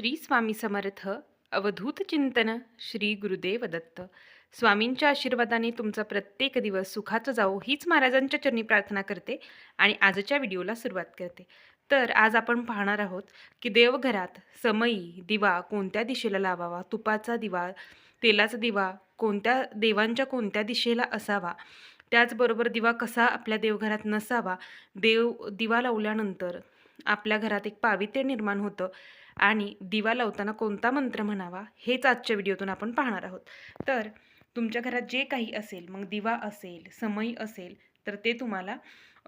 श्री स्वामी समर्थ. अवधूत चिंतन श्री गुरुदेव दत्त. स्वामींच्या आशीर्वादाने तुमचा प्रत्येक दिवस सुखाचा जावो हीच महाराजांच्या चरणी प्रार्थना करते आणि आजच्या व्हिडिओला सुरुवात करते. तर आज आपण पाहणार आहोत की देवघरात समयी दिवा कोणत्या दिशेला लावावा तुपाचा दिवा तेलाचा दिवा कोणत्या देवांच्या कोणत्या दिशेला असावा त्याचबरोबर दिवा कसा आपल्या देवघरात नसावा देव दिवा लावल्यानंतर आपल्या घरात एक पावित्र्य निर्माण होतं. आणि दिवा लावताना कोणता मंत्र म्हणावा हेच आजच्या व्हिडिओतून आपण पाहणार आहोत. तर तुमच्या घरात जे काही असेल मग दिवा असेल समई असेल तर ते तुम्हाला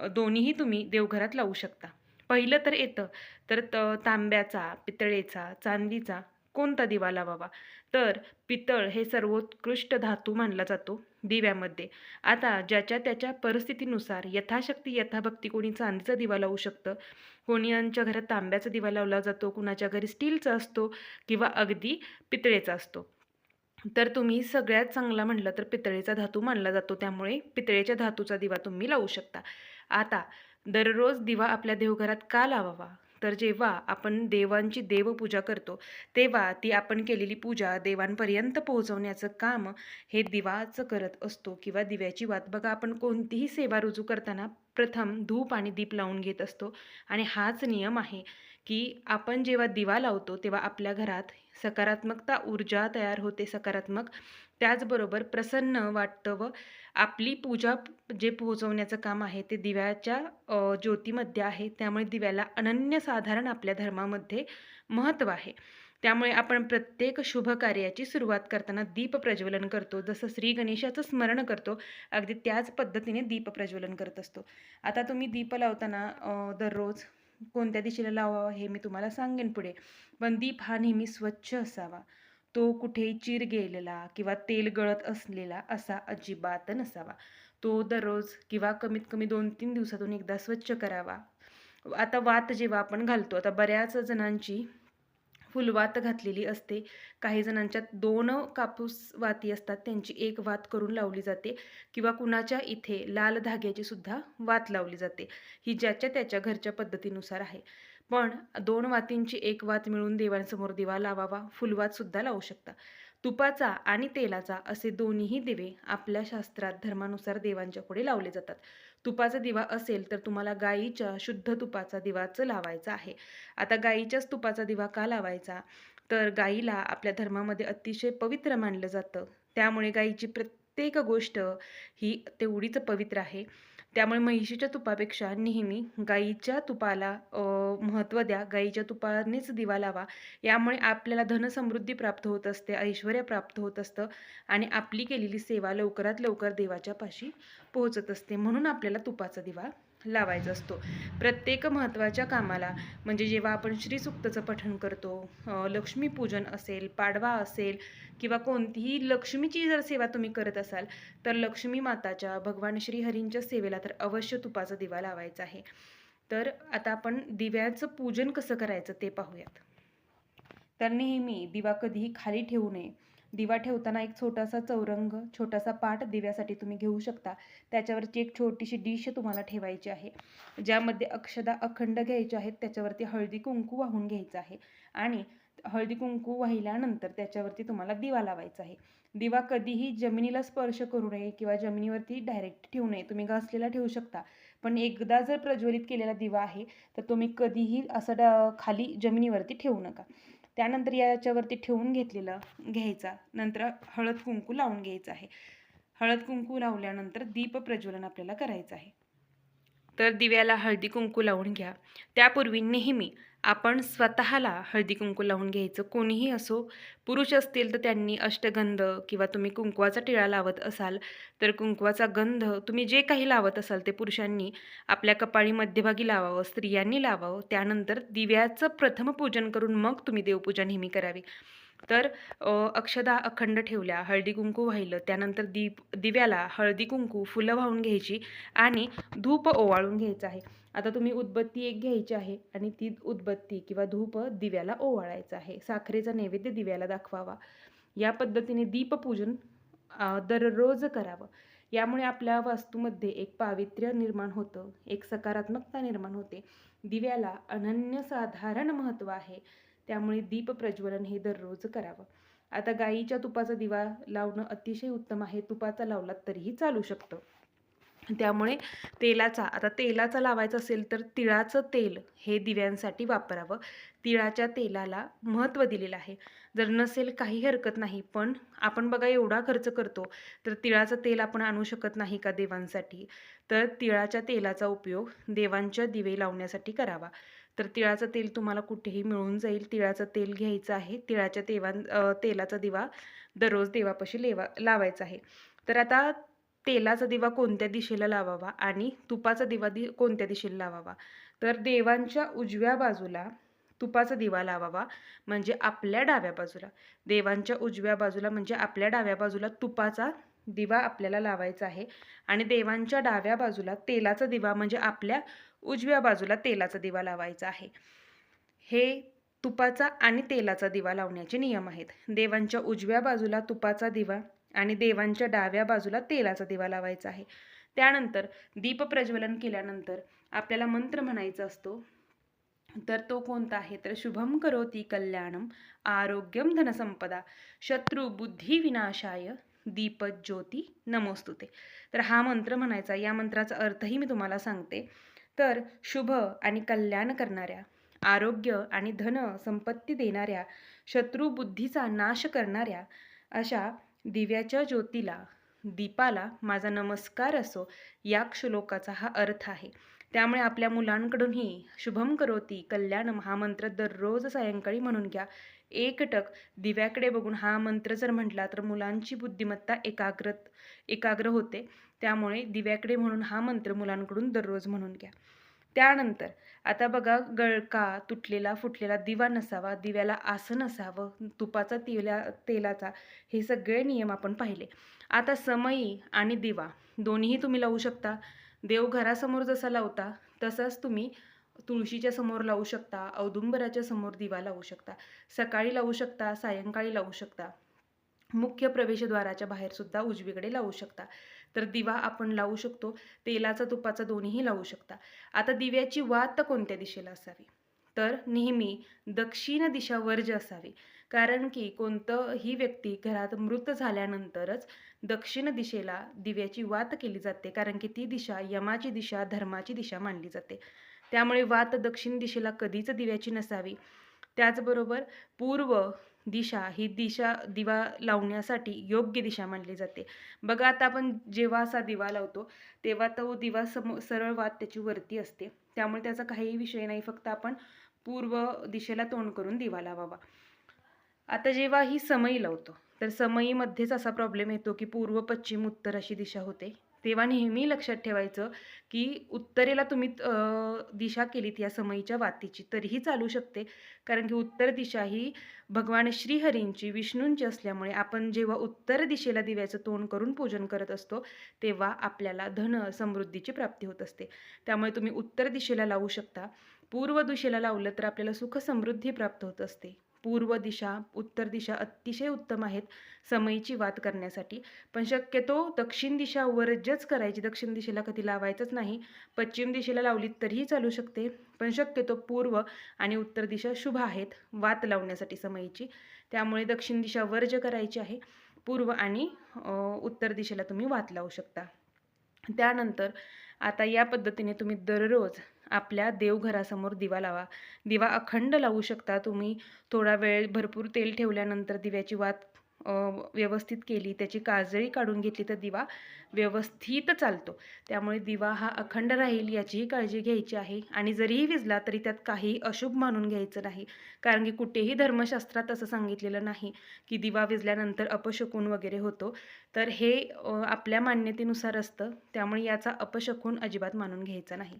दोन्हीही तुम्ही देवघरात लावू शकता. पहिलं तर येतं तर त तांब्याचा पितळेचा चांदीचा कोणता दिवा लावावा? तर पितळ हे सर्वोत्कृष्ट धातू मानला जातो. दिव्यामध्ये. आता ज्याच्या त्याच्या परिस्थितीनुसार यथाशक्ती यथाभक्ती कोणी चांदीचा दिवा लावू शकतं? कोणीच्या घरात तांब्याचा दिवा लावला जातो कुणाच्या घरी स्टीलचा असतो किंवा अगदी पितळेचा असतो? तर तुम्ही सगळ्यात चांगला म्हटलं तर पितळेचा धातू मानला जातो. त्यामुळे पितळेच्या धातूचा दिवा तुम्ही लावू शकता. आता दररोज दिवा आपल्या देवघरात का लावावा? तर जेव्हा आपण देवांची देवपूजा करतो तेव्हा ती आपण केलेली पूजा देवांपर्यंत पोहोचवण्याचं काम हे दिवाचं करत असतो किंवा दिव्याची वात बघा आपण कोणतीही सेवा रुजू करताना प्रथम धूप आणि दीप लावून घेत असतो आणि हाच नियम आहे. की आपण जेव्हा दिवा लावतो तेव्हा आपल्या घरात सकारात्मकता ऊर्जा तयार होते सकारात्मक. त्याचबरोबर प्रसन्न वाटतं व आपली पूजा जे पोहोचवण्याचं काम आहे ते दिव्याच्या ज्योतीमध्ये आहे. त्यामुळे दिव्याला अनन्यसाधारण आपल्या धर्मामध्ये महत्त्व आहे. त्यामुळे आपण प्रत्येक शुभ कार्याची सुरुवात करताना दीप प्रज्वलन करतो. जसं श्री गणेशाचं स्मरण करतो अगदी त्याच पद्धतीने दीप प्रज्वलन करत असतो. आता तुम्ही दीप लावताना दररोज कोणत्या दिशेला लावावा हे मी तुम्हाला सांगेन पुढे. पण दीप हा नेहमी स्वच्छ असावा. तो कुठेही चिर गेलेला किंवा तेल गळत असलेला असा अजिबात नसावा. तो दररोज किंवा कमीत कमी दोन तीन दिवसातून एकदा स्वच्छ करावा. आता वात जेव्हा आपण घालतो आता बऱ्याच जणांची फुलवात घातलेली असते. काही जणांच्यात दोन कापूस वाती असतात त्यांची एक वात करून लावली जाते किंवा कुणाच्या इथे लाल धाग्याची सुद्धा वात लावली जाते. ही ज्याच्या त्याच्या घरच्या पद्धतीनुसार आहे. पण दोन वातींची एक वात मिळून देवांसमोर दिवा लावावा फुलवात सुद्धा लावू शकता. तुपाचा आणि तेलाचा असे दोन्हीही दिवे आपल्या शास्त्रात धर्मानुसार देवांच्या पुढे लावले जातात. तुपाचा दिवा असेल तर तुम्हाला गाईच्या शुद्ध तुपाचा दिवाचं लावायचा आहे. आता गाईच्याच तुपाचा दिवा का लावायचा? तर गाईला आपल्या धर्मामध्ये अतिशय पवित्र मानलं जातं. त्यामुळे गाईची प्रत्येक गोष्ट ही तेवढीच पवित्र आहे. त्यामुळे म्हैशीच्या तुपापेक्षा नेहमी गाईच्या तुपाला महत्त्व द्या. गाईच्या तुपानेच दिवा लावा. यामुळे आपल्याला धनसमृद्धी प्राप्त होत असते ऐश्वर प्राप्त होत असतं आणि आपली केलेली सेवा लवकरात लवकर देवाच्या पाशी पोहोचत असते. म्हणून आपल्याला तुपाचा दिवा लावायचा असतो. प्रत्येक महत्त्वाच्या कामाला म्हणजे जेव्हा आपण श्रीसुक्तचं पठण करतो लक्ष्मीपूजन असेल पाडवा असेल किंवा कोणतीही लक्ष्मीची जर सेवा तुम्ही करत असाल तर लक्ष्मी माताच्या भगवान श्रीहरींच्या सेवेला तर अवश्य तुपाचा दिवा लावायचा आहे. तर आता आपण दिव्याचं पूजन कसं करायचं ते पाहूयात. तर नेहमी दिवा कधीही खाली ठेवू नये. दिवा ठेवताना एक छोटासा चौरंग छोटासा पाट दिव्यासाठी तुम्ही घेऊ शकता. त्याच्यावरची एक छोटीशी डिश तुम्हाला ठेवायची आहे. ज्यामध्ये अक्षदा अखंड घ्यायचे आहेत त्याच्यावरती हळदी कुंकू वाहून घ्यायचं आहे. आणि हळदी कुंकू वाहिल्यानंतर त्याच्यावरती तुम्हाला दिवा लावायचा आहे. दिवा कधीही जमिनीला स्पर्श करू नये किंवा जमिनीवरती डायरेक्ट ठेवू नये. तुम्ही घासलेला ठेवू शकता. पण एकदा जर प्रज्वलित केलेला दिवा आहे तर तुम्ही कधीही असं खाली जमिनीवरती ठेवू नका. त्यानंतर याच्यावरती ठेवून घेतलेलं घ्यायचा. नंतर हळद कुंकू लावून घ्यायचं आहे. हळद कुंकू लावल्यानंतर दीप प्रज्वलन आपल्याला करायचं आहे. तर दिव्याला हळदी कुंकू लावून घ्या. त्यापूर्वी नेहमी आपण स्वतःला हळदी कुंकू लावून घ्यायचं. कोणीही असो पुरुष असतील तर त्यांनी अष्टगंध किंवा तुम्ही कुंकवाचा टिळा लावत असाल तर कुंकवाचा गंध तुम्ही जे काही लावत असाल ते पुरुषांनी आपल्या कपाळी मध्यभागी लावावं स्त्रियांनी लावावं. त्यानंतर दिव्याचं प्रथम पूजन करून मग तुम्ही देवपूजा नेहमी करावी. तर अक्षदा अखंड ठेवल्या हळदी कुंकू वाहिलं त्यानंतर दीप दिव्याला हळदी कुंकू फुलं वाहून घ्यायची आणि धूप ओवाळून घ्यायचं आहे. आता तुम्ही उदबत्ती एक घ्यायची आहे आणि ती उदबत्ती किंवा धूप दिव्याला ओवाळायचं आहे. साखरेचा नैवेद्य दिव्याला दाखवावा. या पद्धतीने दीपपूजन दररोज करावं. यामुळे आपल्या वास्तूमध्ये एक पावित्र्य निर्माण होतं एक सकारात्मकता निर्माण होते. दिव्याला अनन्यसाधारण महत्त्व आहे. त्यामुळे दीप प्रज्वलन हे दररोज करावं. आता गाईच्या तुपाचा दिवा लावणं अतिशय उत्तम आहे. तुपाचा लावला तरीही चालू शकतं. त्यामुळे तेलाचा आता तेलाचा लावायचा असेल तर तिळाचं तेल हे दिव्यांसाठी वापरावं. तिळाच्या तेलाला महत्त्व दिलेलं आहे. जर नसेल काही हरकत नाही पण आपण बघा एवढा खर्च करतो तर तिळाचं तेल आपण आणू शकत नाही का देवांसाठी? तर तिळाच्या तेलाचा उपयोग देवांच्या दिवे लावण्यासाठी करावा. तर तिळाचं तेल तुम्हाला कुठेही मिळून जाईल. तिळाचं तेल घ्यायचं आहे. तिळाच्या तेवां तेलाचा दिवा दररोज देवापाशी लेवा लावायचा आहे. तर आता तेलाचा दिवा कोणत्या दिशेला लावावा आणि तुपाचा दिवा दि कोणत्या दिशेला लावावा? तर देवांच्या उजव्या बाजूला तुपाचा दिवा लावावा म्हणजे आपल्या डाव्या बाजूला. देवांच्या उजव्या बाजूला म्हणजे आपल्या डाव्या बाजूला तुपाचा दिवा आपल्याला लावायचा आहे. आणि देवांच्या डाव्या बाजूला तेलाचा दिवा म्हणजे आपल्या उजव्या बाजूला तेलाचा दिवा लावायचा आहे. हे तुपाचा आणि तेलाचा दिवा लावण्याचे नियम आहेत. देवांच्या उजव्या बाजूला तुपाचा दिवा आणि देवांच्या डाव्या बाजूला तेलाचा दिवा लावायचा आहे. त्यानंतर दीप प्रज्वलन केल्यानंतर आपल्याला मंत्र म्हणायचा असतो तर तो कोणता आहे? तर शुभम करोती कल्याणम आरोग्यम धनसंपदा शत्रू बुद्धी विनाशाय दीपज्योती नमोस्तुते. तर हा मंत्र म्हणायचा. या मंत्राचा अर्थही मी तुम्हाला सांगते. तर शुभ आणि कल्याण करणाऱ्या आरोग्य आणि धन संपत्ती देणाऱ्या शत्रू बुद्धीचा नाश करणाऱ्या अशा दिव्याच्या ज्योतीला दीपाला माझा नमस्कार असो या श्लोकाचा हा अर्थ आहे. त्यामुळे आपल्या मुलांकडूनही शुभम करोती कल्याण महामंत्र दररोज सायंकाळी म्हणून घ्या. एकटक दिव्याकडे बघून हा मंत्र जर म्हटला तर मुलांची बुद्धिमत्ता एकाग्रत एकाग्र होते. त्यामुळे दिव्याकडे म्हणून हा मंत्र मुलांकडून दररोज म्हणून घ्या. त्यानंतर आता बघा गळका तुटलेला फुटलेला दिवा नसावा दिव्याला आसन असावं तुपाचा तेला तेलाचा हे सगळे नियम आपण पाहिले. आता समयी आणि दिवा दोन्हीही तुम्ही लावू शकता. देवघरासमोर जसा लावता तसाच तुम्ही तुळशीच्या समोर लावू शकता औदुंबराच्या समोर दिवा लावू शकता सकाळी लावू शकता सायंकाळी लावू शकता मुख्य प्रवेशद्वाराच्या बाहेर सुद्धा उजवीकडे लावू शकता. तर दिवा आपण लावू शकतो तेलाचा तुपाचा दोन्हीही लावू शकता. आता दिव्याची वात कोणत्या दिशेला असावी? तर नेहमी दक्षिण दिशा वर्ज असावी कारण की कोणतंही व्यक्ती घरात मृत झाल्यानंतरच दक्षिण दिशेला दिव्याची वात केली जाते कारण की ती दिशा यमाची दिशा धर्माची दिशा मानली जाते. त्यामुळे वात दक्षिण दिशेला कधीच दिव्याची नसावी. त्याचबरोबर पूर्व दिशा ही दिशा दिवा लावण्यासाठी योग्य दिशा मानली जाते. बघा आता आपण जेव्हा असा दिवा लावतो तेव्हा तो दिवा सम सरळ वात त्याची वरती असते. त्यामुळे त्याचा काहीही विषय नाही फक्त आपण पूर्व दिशेला तोंड करून दिवा लावावा. आता जेव्हा ही समई लावतो तर समईमध्येच असा प्रॉब्लेम येतो की पूर्व पश्चिम उत्तर अशी दिशा होते. तेव्हा नेहमी लक्षात ठेवायचं की उत्तरेला तुम्ही दिशा केलीत या समयीच्या वातीची तरीही चालू शकते. कारण की उत्तर दिशा ही भगवान श्रीहरींची विष्णूंची असल्यामुळे आपण जेव्हा उत्तर दिशेला दिव्याचं तोंड करून पूजन करत असतो तेव्हा आपल्याला धन समृद्धीची प्राप्ती होत असते. त्यामुळे तुम्ही उत्तर दिशेला लावू शकता. पूर्व दिशेला लावलं तर आपल्याला सुख समृद्धी प्राप्त होत असते. पूर्व दिशा उत्तर दिशा अतिशय उत्तम आहेत समयीची वात करण्यासाठी. पण शक्यतो दक्षिण दिशा वर्जच करायची दक्षिण दिशेला कधी लावायचंच नाही. पश्चिम दिशेला लावली तरीही चालू शकते. पण शक्यतो पूर्व आणि उत्तर दिशा शुभ आहेत वात लावण्यासाठी समयीची. त्यामुळे दक्षिण दिशा वर्ज करायची आहे पूर्व आणि उत्तर दिशेला तुम्ही वात लावू शकता. त्यानंतर आता या पद्धतीने तुम्ही दररोज आपल्या देवघरासमोर दिवा लावा. दिवा अखंड लावू शकता तुम्ही. थोडा वेळ भरपूर तेल ठेवल्यानंतर दिव्याची वात व्यवस्थित केली त्याची काजळी काढून घेतली तर दिवा व्यवस्थित चालतो. त्यामुळे दिवा हा अखंड राहील याचीही काळजी घ्यायची आहे. आणि जरीही विजला तरी त्यात काही अशुभ मानून घ्यायचं नाही. कारण की कुठेही धर्मशास्त्रात असं सांगितलेलं नाही की दिवा विजल्यानंतर अपशकून वगैरे होतो. तर हे आपल्या मान्यतेनुसार असतं. त्यामुळे याचा अपशकून अजिबात मानून घ्यायचा नाही.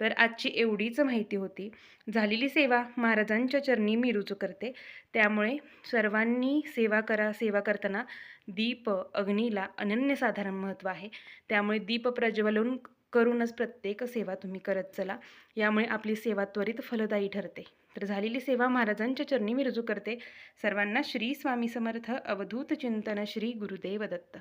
तर आजची एवढीच माहिती होती. झालेली सेवा महाराजांच्या चरणी मी रुजू करते. त्यामुळे सर्वांनी सेवा करा सेवा करताना दीप अग्नीला अनन्यसाधारण महत्त्व आहे. त्यामुळे दीप प्रज्वलन करूनच प्रत्येक सेवा तुम्ही करत चला. यामुळे आपली सेवा त्वरित फलदायी ठरते. तर झालेली सेवा महाराजांच्या चरणी मी रुजू करते. सर्वांना श्री स्वामी समर्थ. अवधूत चिंतन श्री गुरुदेव दत्त.